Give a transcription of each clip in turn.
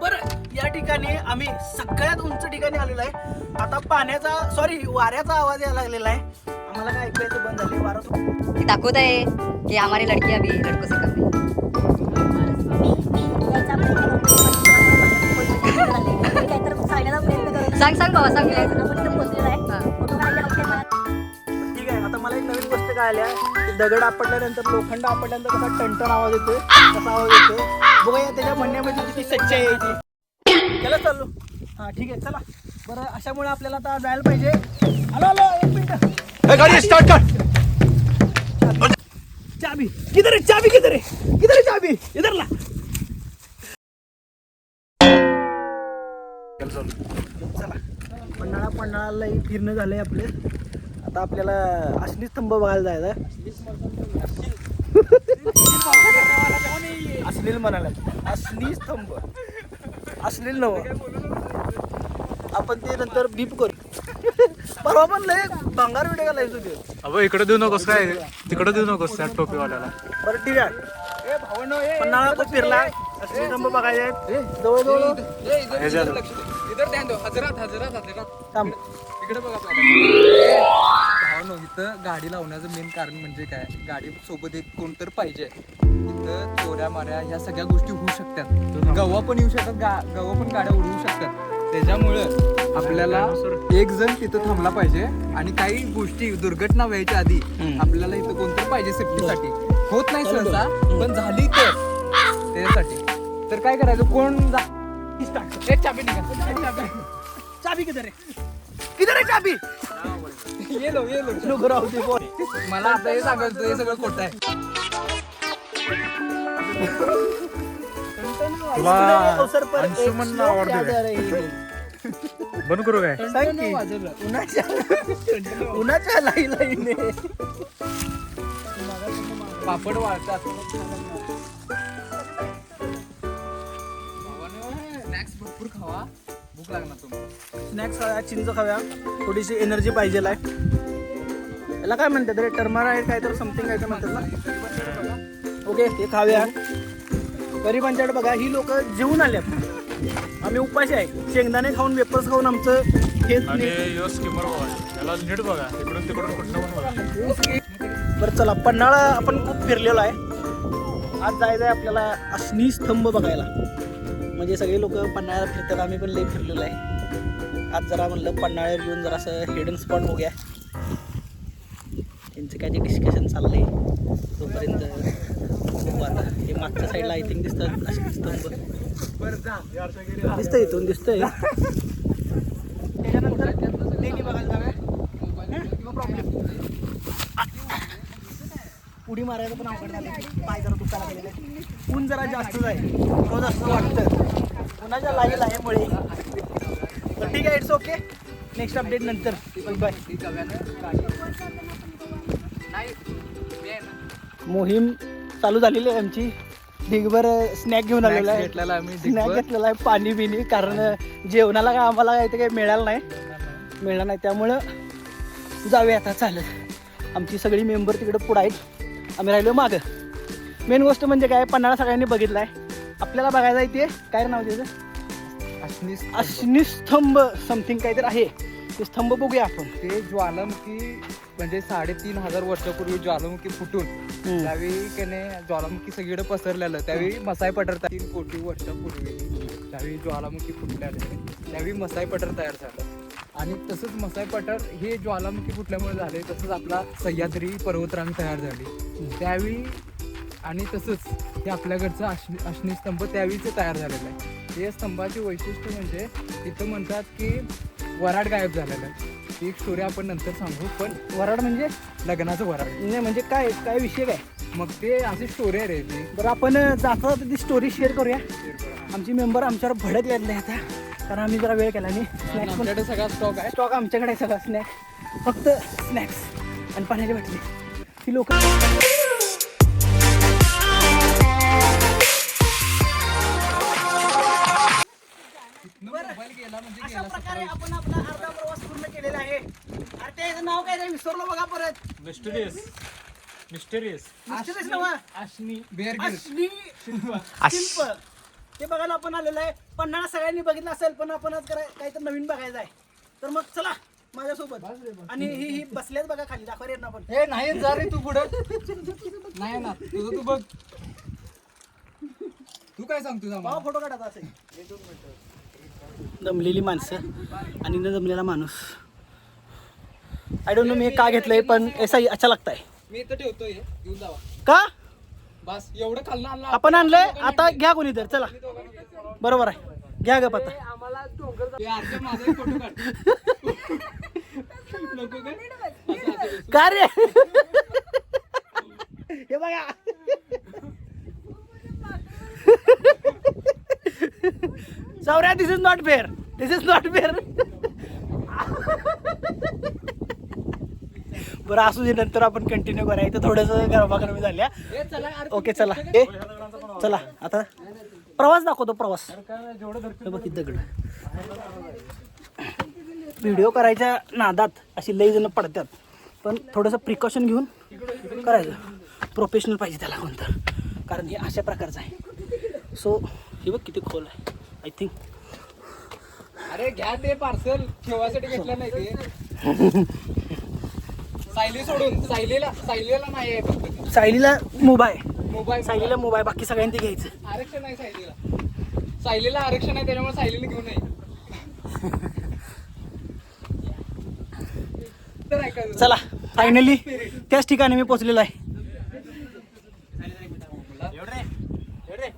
बरं या ठिकाणी आम्ही सगळ्यात उंच ठिकाणी आलेलो आहे. आता पाण्याचा सॉरी वाऱ्याचा आवाज यायला लागलेला आहे. आम्हाला काय ऐकायचं बंद झाले वारा. ती दाखवत आहे की हमारी लड़की अभी लड़कों से कम है सांग सांग बाबा सांग. मला एक नवीन गोष्ट कळाल्या की दगड आपटल्यानंतर लोखंड आपटल्यानंतर कसा टणटण आवाज येतो कसा आवाज येतो बघूया त्याच्या म्हणण्यामध्ये किती सच्चाई आहे ती. चला चाललो. हा ठीक आहे चला. बरं अशामुळे आपल्याला आता जायला पाहिजे. हॅलो हॅलो एक मिनिट. गाड़ी स्टार्ट कर चाबी. किधर है चाबी किधर है किधर है चाबी? इधर ला चला पन्हाळा पन्हाळाला फिरणं झालंय आपले. आता आपल्याला अश्नी स्तंभ बघायला जायचं. अश्लील म्हणाला. अश्नी स्तंभ. अश्लील नव आपण ते नंतर बीप करू. परवा पण लय भंगार व्हिडिओ घालायचो ते. अब इकडे देऊ नकोस काय? तिकडे देऊ नकोस त्या टोपीवाल्याला. बरं ठीक आहे. पन्हाळा पण फिरला. अश्नी स्तंभ बघायचे. जवळ जवळ इधर ध्यान दो. हजरात हजरात हजरात. थांब. इकडे बघा. भावनो इथं गाडी लावण्याचं मेन कारण म्हणजे काय? गाडी सोबत एक कोण तर पाहिजे. इथं चोऱ्या माऱ्या ह्या सगळ्या गोष्टी होऊ शकतात. गव्हा पण येऊ शकतात गा गव्हा पण गाड्या उडवू शकतात. त्याच्यामुळं आपल्याला एक जण तिथं थांबला पाहिजे आणि काही गोष्टी दुर्घटना व्हायच्या आधी आपल्याला इथं कोणतरी पाहिजे सेफ्टीसाठी होत नाही सहसा पण झाली तर. त्याच्यासाठी तर काय करायचं? कोण चाबी निघा. चाबी किधर है किधर है चाबी? ये लो ये लो लोक राहू दे बोल मला आता हे सांगायचं हे सगळं खोटं आहे. तुला अवसर पर अंशुमन एक नाव याद आवडते आ रही है. बंद करू काय? सांग की. उन्हाच्या उन्हाच्या लाई लाईने पापड वाळतात स्नॅक्स भरपूर खावा. भूक लागणार तुम्हाला. स्नॅक्स खाव्या चिंच खाव्या थोडीशी एनर्जी पाहिजे आहे. याला काय म्हणतात रे? टर्मर आहे काय तर समथिंग काय तर म्हणतात ना? ओके ते खाव्या गरिबांच्याकडे बघा ही लोक जेवून आल्यात आम्ही उपाशी आहे. शेंगदाणे खाऊन वेपर्स खाऊन आमचं नीट बघा. तिकडून पण बघा. बरं चला पन्हाळा आपण खूप फिरलेलो आहे. आज जायचं आहे आपल्याला अश्नी स्तंभ बघायला. म्हणजे सगळे लोक पन्हाळ्याला फिरतात आम्ही पण लई फिरलेलो आहे. आज जरा म्हणलं पन्हाळ्यावर घेऊन जरा असं हिडन स्पॉट बघूया. त्यांचं काय ते डिस्कशन चाललंय तोपर्यंत आता. हे मागच्या साईडला आय थिंक दिसतं असं स्तंभ दिसतं इथून दिसतंय. त्याच्यानंतर उडी मारायचं पण अवघड झालं पाय जरा दुखायला ऊन जरा जास्त जाईल रोज असं वाटतं. उन्हाच्या लागी लाईमुळे तर ठीक आहे इट्स ओके नेक्स्ट अपडेट नंतर. बाय मोहीम चालू झालेली आहे आमची. ढिगभर स्नॅक घेऊन आलेला आहे. स्नॅक. घेतलेला आहे पाणी बिनी कारण जेवणाला काय आम्हाला काय ते काही मिळालं नाही. मिळालं नाही. त्यामुळं जाऊया आता चालत आमची सगळी मेंबर तिकडे पुढं आहेत. आम्ही राहिलो मागं. मेन गोष्ट म्हणजे काय पन्हाळा सगळ्यांनी बघितला आहे आपल्याला बघायला आहे ते काय नाव त्याचं? अश्नी अश्नी स्तंभ समथिंग काहीतरी आहे. ते स्तंभ बघूया आपण. ते ज्वालामुखी म्हणजे साडेतीन हजार वर्षापूर्वी ज्वालामुखी फुटून. त्यावेळी त्याने ज्वालामुखी सगळीकडे पसरलेलं. त्यावेळी मसाई पठार तीन कोटी वर्षापूर्वी त्यावेळी ज्वालामुखी फुटल्याने त्यावेळी मसाई पठार तयार झालं. आणि तसंच मसाई पठार हे ज्वालामुखी फुटल्यामुळे झाले तसंच आपला सह्याद्री पर्वतरांग तयार झाली. त्यावेळी आणि तसंच हे आपल्याकडचं अश्नी अश्नीस्तंभ त्यावेळीच तयार झालेलं आहे. हे स्तंभाचे वैशिष्ट्य म्हणजे इथं म्हणतात की वराड गायब झालेलं आहे. ती एक स्टोरी आपण नंतर सांगू पण वराड म्हणजे लग्नाचं वराड. नाही म्हणजे काय काय विषय काय? मग ते अशी स्टोरी आहे रे ती. बरं आपण जाता ती स्टोरी शेअर करूया. आमची मेंबर आमच्यावर भडक लागले आता. कारण आम्ही जरा वेळ केला नाही. स्नॅक्स आमच्याकडे सगळा स्टॉक आहे. स्टॉक आमच्याकडे सगळा. स्नॅक फक्त स्नॅक्स आणि पाण्याची बाटली. ती लोक मोबाईल गेला म्हणजे अशा प्रकारे आपण आपला अर्धा प्रवास पूर्ण केलेला आहे. अरे त्याचं नाव काय रे? विसरलो बघा परत. मिस्टरियस. मिस्टरियस. मिस्टरीच नवा? अश्नी बेअर ग्रिल्स अश्नी शिल्प. ते बघायला आपण आलेलं आहे. पन्हाळा सगळ्यांनी बघितलं असेल पण आपण आज कराय काहीतरी नवीन बघायचं आहे. तर मग चला माझ्यासोबत. आणि ही ही बसल्याच बघा खाली. दाखवा रे ना पण. हे नाही जा रे तू पुढं. नाही ना तुझं तू बघ. तू काय सांगतो भावा? फोटो काढायचा असेल दमलेली माणसं आणि न दमलेला माणूस. आय डोंट नो मी हे का घेतलंय पण ऐसा ही अच्छा लागताय. मी इथं ठेवतोय घेऊन जावा. का? बस एवढं खाल्लं आणलं आपण आणलंय? आता घ्या कोणी तर चला. बरोबर आहे. घ्या ग पत्ता हे अर्जुन माझा एक फोटो काढ. नको काय असं- असं- का रे? हे बघा. Saurya this is not fair this is not fair बरं असू दे नंतर आपण कंटिन्यू करूया. इथं थोडंसं गरमागरमी झाल्या. ओके चला ए चला आता प्रवास दाखवतो प्रवास. बघ दगड. व्हिडिओ करायच्या नादात अशी लई जण पडतात. पण थोडंसं प्रिकॉशन घेऊन करायचं. प्रोफेशनल पाहिजे त्याला कोणतं. कारण हे अशा प्रकारचं आहे. सो हे बघ किती खोल आहे. आय थिंक अरे घ्या ते पार्सल ठेवायसाठी घेतलं नाही ते. सायली सोडून. सायलीला सायलीला नाही आहे फक्त. सायलीला मोबाईल मोबाईल सायलीला मोबाईल बाकी सगळ्यांनी ते घ्यायचं. आरक्षण आहे सायलीला. सायलीला आरक्षण आहे त्याच्यामुळे सायलीला घेऊन नये. चला फायनली त्याच ठिकाणी मी पोचलेलो आहे.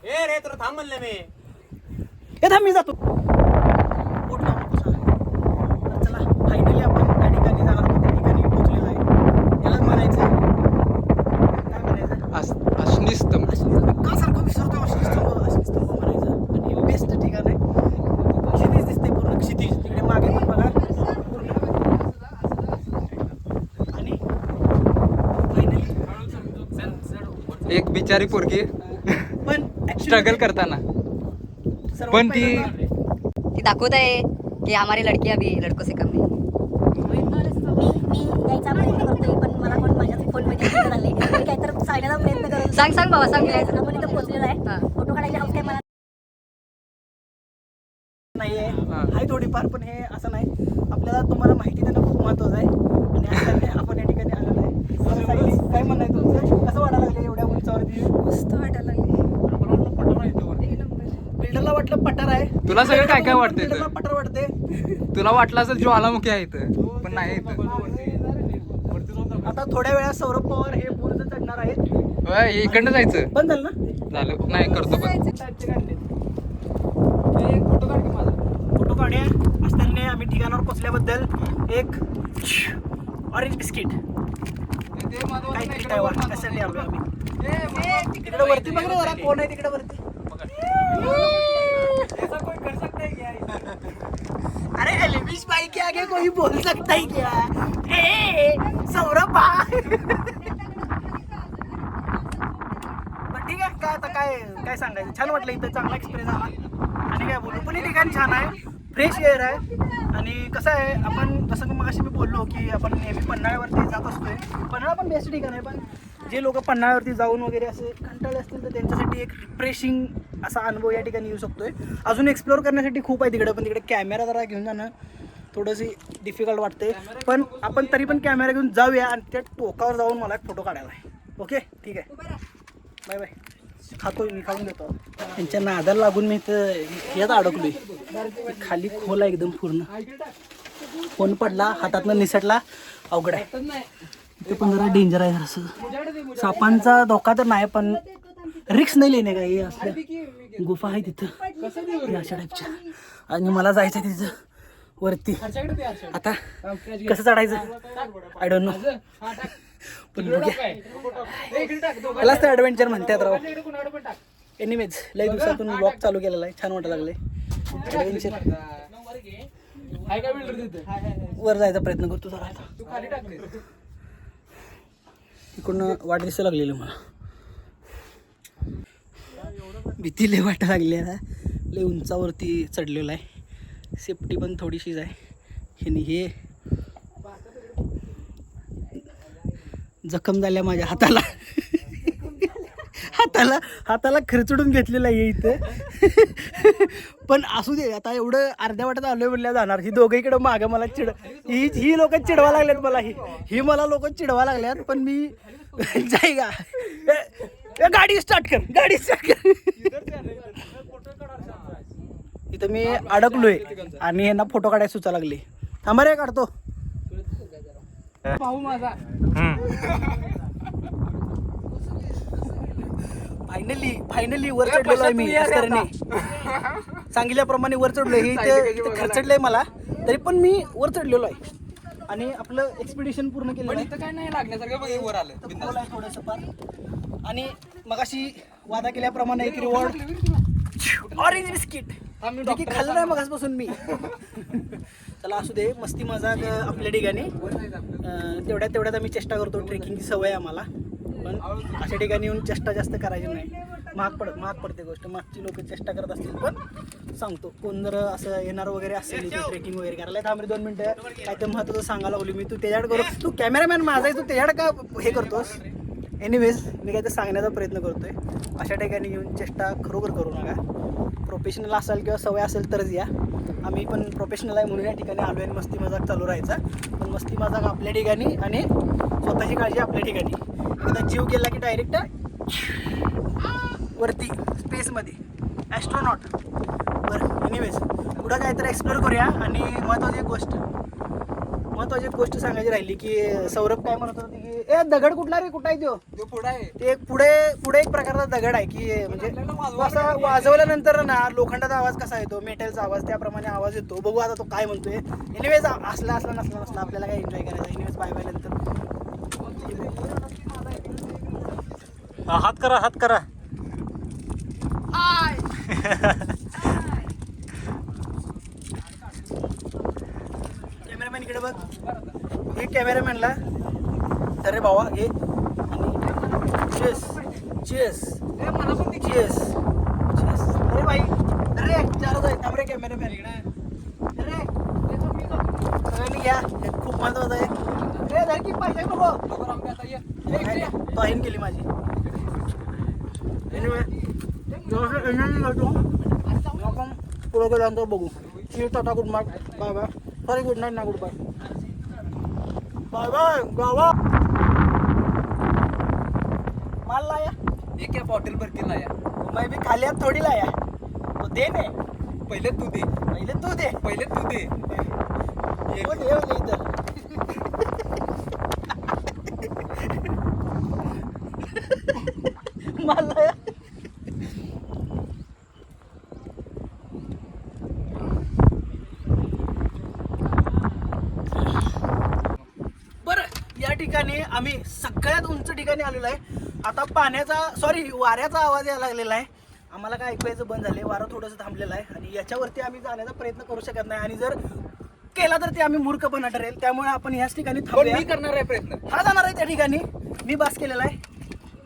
ए रे. तुला थांब म्हणलं मी. हे थांब मी जातो. बोट लावू नकोस. तर चला फायनली आपण त्या ठिकाणी जाणार आहोत. त्या ठिकाणी पोहोचलेलो आहे. याला म्हणायचं काय म्हणायचं अश्निस्तंभ अश्विनी का सारखं विसरतो अश्विनी स्तंभ अश्विनी स्तंभ म्हणायचं आणि हे बेस्ट ठिकाण आहे. क्षितिज दिसते पूर्ण. क्षितिज. तिकडे मागे पण बघा. आणि फायनली एक बिचारी पोरगी पण स्ट्रगल करताना. पण ती ती दाखवत आहे की हमारी लड़कियां भी लड़कों से कम नहीं सांग सांग बाबा सांग होते. आपण इथं पोहोचलेलो आहे. फोटो काढायची हाऊस काय मला नाहीये हा. आहे थोडीफार पण हे असं नाही आपल्याला तुम्हाला माहिती देणं खूप महत्वाचं आहे आणि असल्याने आपण या ठिकाणी आलेलो आहे बरं, सायली, काय म्हणणं आहे तुमचं कसं वाटायला लागलं एवढ्या उंचावरती मस्त वाटायला बिल्डरला वाटलं पठार आहे तुला सगळं काय काय वाटतंय इथं? पठार वाटते तुला वाटलं असेल ज्वालामुखी आहे इथं पण नाही इथं. आता थोड्या वेळात सौरभ पवार हे बुर्ज चढणार आहेत. होय, इकडनं जायचं. बंद झालं ना? झालं. नाही करतो पण. फोटो काढूया. असताना आम्ही ठिकाणावर पोचल्याबद्दल एक ऑरेंज बिस्किट काय आलो आम्ही. तिकडे वरती बघ रे जरा. कोण आहे तिकडे वरती? अरे एलिमिश भाई के आगे कोई बोल सकता ही क्या? ए सौरभ भाई ठीक आहे काय आता काय काय सांगायचं? छान वाटलं इथं चांगला एक्सपिरियन्स आला. आणि काय बोलू पण हे ठिकाण छान आहे फ्रेश एअर आहे. आणि कसं आहे आपण जसं मग मगाशी मी बोललो की आपण नेहमी पन्हाळ्यावरती जात असतोय. पन्हाळा पण बेस्ट ठिकाण आहे पण जे लोक पन्हाळ्यावरती जाऊन वगैरे असे कंटाळे असतील तर त्यांच्यासाठी एक रिफ्रेशिंग असा अनुभव या ठिकाणी येऊ शकतोय. अजून एक्सप्लोअर करण्यासाठी खूप आहे तिकडे पण तिकडे कॅमेरा जरा घेऊन जाणं थोडंशी डिफिकल्ट वाटते पण आपण तरी पण कॅमेरा घेऊन जाऊया आणि त्या टोकावर जाऊन मला एक फोटो काढायला आहे. ओके ठीक आहे. बाय बाय खातोय मी खाऊन घेतो. त्यांच्या नादाला लागून मी तर यात अडकलोय. खाली खोल आहे एकदम पूर्ण. फोन पडला? हातातनं निसटला. अवघड आहे. ते पण जरा डेंजर आहे जरासं. सापांचा धोका तर नाही पण रिक्स नाही लेणे काय असल्या गुफा आहे तिथं. अशा टाईपच्या आणि मला जायचं आहे तिथं वरती. आता कसं चढायचं? आय डोंट नो पण बघूया. त्यालाच तर ॲडव्हेंचर म्हणतात राव. एनिवेज लई दिवसातून ब्लॉग चालू केलेला आहे. छान वाटायला लागले ॲडव्हेंचर वर जायचा प्रयत्न करतो जरा आता. इकडनं वाट दिसू लागलेलं मला. भीती लय वाटा लागली आहे लय उंचावरती चढलेलं आहे. सेफ्टी पण थोडीशीच आहे. ह्यानी हे. जखम झाल्या माझ्या हाताला. हाताला हाताला खर्चडून घेतलेला आहे इथं. पण असू दे आता एवढं अर्ध्या वाटत आलोय म्हणल्या जाणार. ही दोघीकडे मागं मला चिड ही ही लोक चिडवा लागल्यात मला. ही ही मला लोक चिडवा लागल्यात पण मी जाई का गाडी स्टार्ट कर गाडी स्टार्ट कर. इथं मी अडकलोय आणि यांना फोटो काढायला सुचा लागली. थांबा रे काढतो. पाहू माझा फायनली फायनली वर चढलेलो आहे मी अस्करने सांगितल्याप्रमाणे वर चढलोय हे इथे खरचडलंय मला तरी पण मी वर चढलेलो आहे. आणि आपलं एक्सपिडिशन पूर्ण केलं इथं काय नाही लागण्यासारखं वर आलं थोडंसं फार. आणि मगाशी वादा केल्याप्रमाणे एक रिवॉर्ड ऑरेंज बिस्किट की खाल्लं नाही मगासपासून मी. चला असू दे मस्ती मजाक आपल्या ठिकाणी. अं, तेवढ्यात तेवढ्यात आम्ही चेष्टा करतो ट्रेकिंगची सवय आम्हाला. पण अशा ठिकाणी येऊन चेष्टा जास्त करायची नाही. महाग पडत महाग पडते गोष्ट. मागची लोक चेष्टा करत असतील पण सांगतो. कोण जर असं येणार वगैरे असेल इथे ट्रेकिंग वगैरे करायला थांबरे दोन मिनटं. काय तर महत्त्वाचं सांगायला लागली मी. तू त्याच्याकडे करू तू कॅमेरामॅन माझा आहे तू त्याच्याकडे का हे करतोस? एनिवेज मी काय ते सांगण्याचा प्रयत्न करतोय. अशा ठिकाणी येऊन चेष्टा खरोखर करू नका. प्रोफेशनल असाल किंवा सवय असेल तरच या. आम्ही पण प्रोफेशनल आहे म्हणून या ठिकाणी आलो आणि मस्ती मजाक चालू राहायचा. पण मस्ती मजाक आपल्या ठिकाणी आणि स्वतःची काळजी आपल्या ठिकाणी. एकदा जीव गेला की डायरेक्ट वरती स्पेसमध्ये ॲस्ट्रॉनॉट बरं एनिवेज पुढं काय तर एक्सप्लोर करूया आणि महत्त्वाची एक गोष्ट. महत्त्वाची एक गोष्ट सांगायची राहिली की सौरभ काय म्हणत होती की ए दगड कुठला रे? कुठं आहे तो? पुढे आहे. ते एक पुढे पुढे एक प्रकारचा दगड आहे की म्हणजे असा वाजवल्यानंतर ना लोखंडाचा आवाज कसा येतो? मेटलचा आवाज त्याप्रमाणे आवाज येतो. बघू आता तो काय म्हणतोय. एनिवेज असला असला नसला नसला आपल्याला काय एन्जॉय करायचं. एनिवेज बाय बाय नंतर. हात करा हात करा. कॅमेरामॅन इकडे बघ. हे कॅमेरामॅनला अरे भावा हे. चेस चेस चेस चेस अरे भाई अरे चालू आहे थांब रे कॅमेरामॅन इकडे अरे सगळ्यांनी घ्या खूप महत्वाचं आहे. अरे पाहिजे नको तो केली माझी एनिवे जवळचं एनर्जी घेतो आपण पुढं गेल्यानंतर बघू see tata good night bye bye. Sorry good night ना गुड बाय। बाय बाय गावा माल लाया? एक बॉटल भर के लाया। मैं भी खाली हाथ थोड़ी लाया। तो दे ने। पहिले तू दे। पहिले तू दे। पहिले तू दे। वो या ठिकाणी आम्ही सगळ्यात उंच ठिकाणी आलेलो आहे. आता पाण्याचा सॉरी वाऱ्याचा आवाज यायला लागलेला आहे. आम्हाला काय ऐकवायचं बंद झाले वारं थोडंसं थांबलेलं आहे. आणि याच्यावरती आम्ही जाण्याचा प्रयत्न करू शकत नाही. आणि जर केला तर ते आम्ही मूर्खपणा ठरेल. त्यामुळे आपण याच ठिकाणी थांबूया. मी करणार आहे प्रयत्न. हा जाणार आहे त्या ठिकाणी. मी बास केलेला आहे.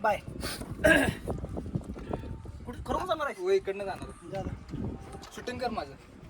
बाय. कुठं खरोखर जाणार आहे? तू इकडनं जाणार. शूटिंग कर माझं.